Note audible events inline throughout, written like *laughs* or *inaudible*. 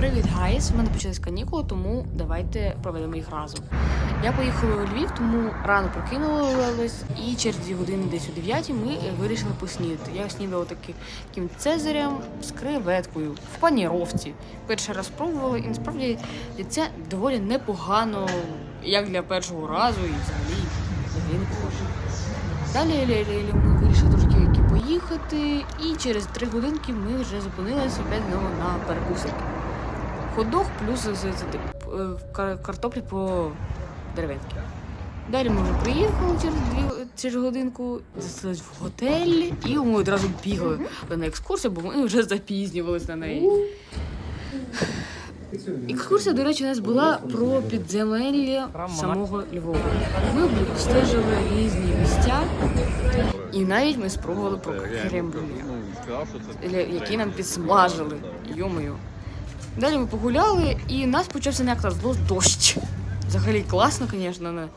Привіт, гайс! У мене почались канікули, тому давайте проведемо їх разом. Я поїхала у Львів, тому рано прокинулась, і через дві години, десь о 9 ми вирішили поснідати. Я снідала таки- таким цезарем з креветкою в паніровці. Перший раз пробувала, і насправді це доволі непогано, як для першого разу, і взагалі, взагалі непогано. Далі лі- лі- лі- ми вирішили трошки поїхати, і через три годинки ми вже зупинилися опять знову на перекусик. Ходох плюс з, з, з- е, картоплі по деревенськи. Далі ми вже приїхали через дві через годинку, заселились в готель, і ми одразу бігали на екскурсію, бо ми вже запізнювалися на неї. Екскурсія, до речі, у нас була про підземелля самого Львова. Ми обстежили різні місця, і навіть ми спробували про кремблю, які нам підсмажили. Йомою. Далі ми погуляли, і нас почався як на зло дощ. Взагалі класно, звісно. не.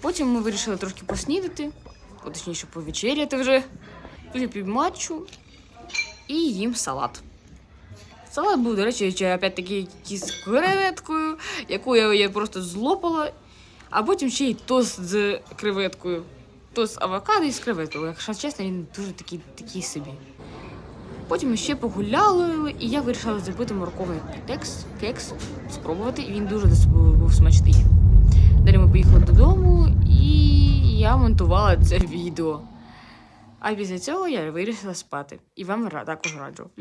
Потім ми вирішили трошки поснідати, точніше повечеряти вже, після півматчу і їм салат. Салат був, до речі, опять-таки з креветкою, яку я, я просто злопала, а потім ще й тост з креветкою. Тост з авокадо і з креветкою. Якщо чесно, він дуже такий, такий собі. Потім ми ще погуляли, і я вирішила зробити морковний кекс, кекс спробувати, і він дуже дос- був смачний. Далі ми поїхали додому, і я монтувала це *laughs* відео. А після цього я вирішила спати. І вам також раджу.